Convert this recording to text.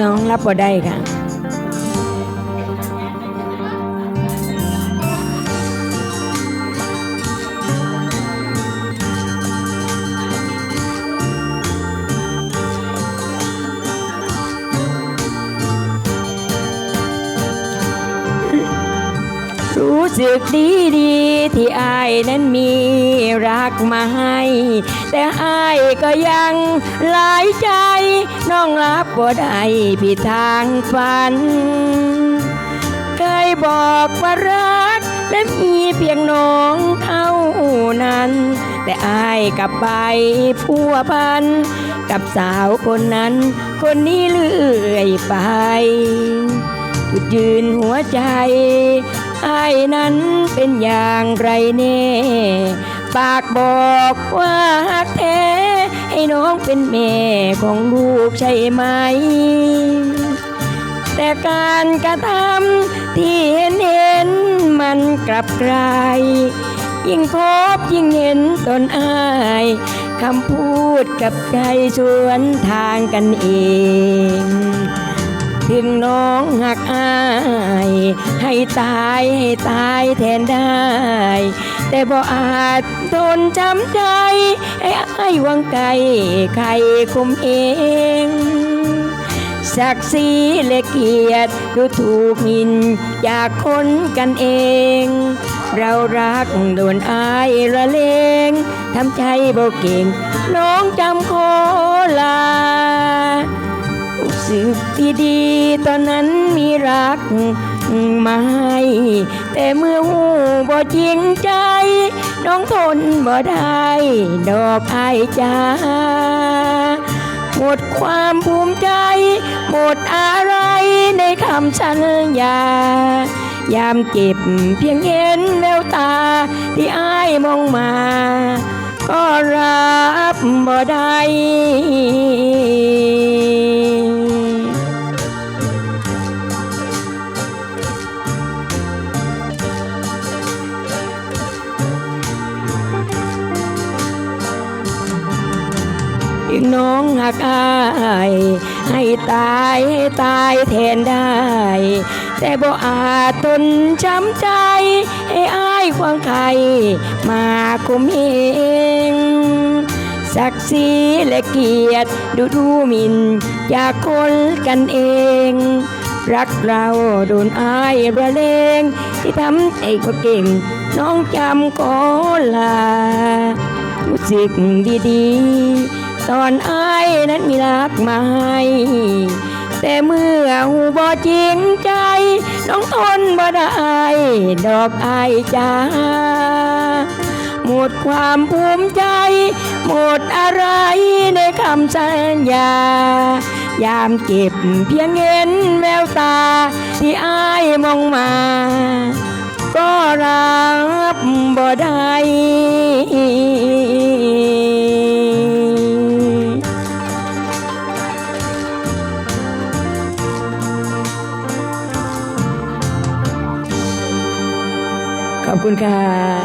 น้องรับบ่ได้ค่ะ รู้สึกดีดีที่อายนั้นมีรักมาให้ แต่อายก็ยังหลายใจ น้องรับบ่ได้ผิดทางฝัน เคยบอกว่ารักและมีเพียงน้องเท่านั้น แต่อายกลับไปพัวพัน กับสาวคนนั้น คนนี้เลื่อยไปจุดยืนหัวใจ ไอ้นั้นเป็นอย่างไรแน่ปากบอกว่าฮักแท้ให้น้องเป็นแม่ของลูกใช่ไหม แต่การกระทำที่เห็นเห็นมันกลับกลาย ยิ่งพบยิ่งเห็นตนอายคำพูดกับใจสวนทางกันเอง ถึงน้องหักอาย ให้ตายให้ตายแทนได้ แต่บ่อาจทนจำใจให้อายหวังไกลใครคุมเองศักดิ์ศรีและเกียรติดูถูกหมินอยากคนกันเอง เรารักโดนอายละเลงทำใจบ่เก่ง น้องจำขอลา สึกดีๆตอนนั้นมีรักมาให้แต่เมื่อหูบ่จริงใจ น้องทนบ่ได้ ดอกไอายจ้าหมดความภูมิใจ หมดอะไรในคำสัญญายามเจ็บเพียงเห็นแววตาที่อ้ายมองมา ก็รับบ่ได้ น้องหักอายให้ตายให้ตายแทนได้ แต่บ่อาจทนช้ำใจ ให้อายควางใครมาคุมเองศักดิ์ศรีและเกียรติดูดูหมินจากคนกันเอง รักเราโดนอายระเลง ที่ทำให้ก็เก่ง น้องจำขอลารู้สึกดีๆ ตอนอายนั้นมีรักมาให้แต่เมื่อหูบอจริงใจ น้องทนบ่ได้ดอกอายจ้าหมดความภูมิใจ หมดอะไรในคำสัญญา ยามเก็บเพียงเห็นแววตา ที่อายมองมา ก็รับบ่ได้ Ampun.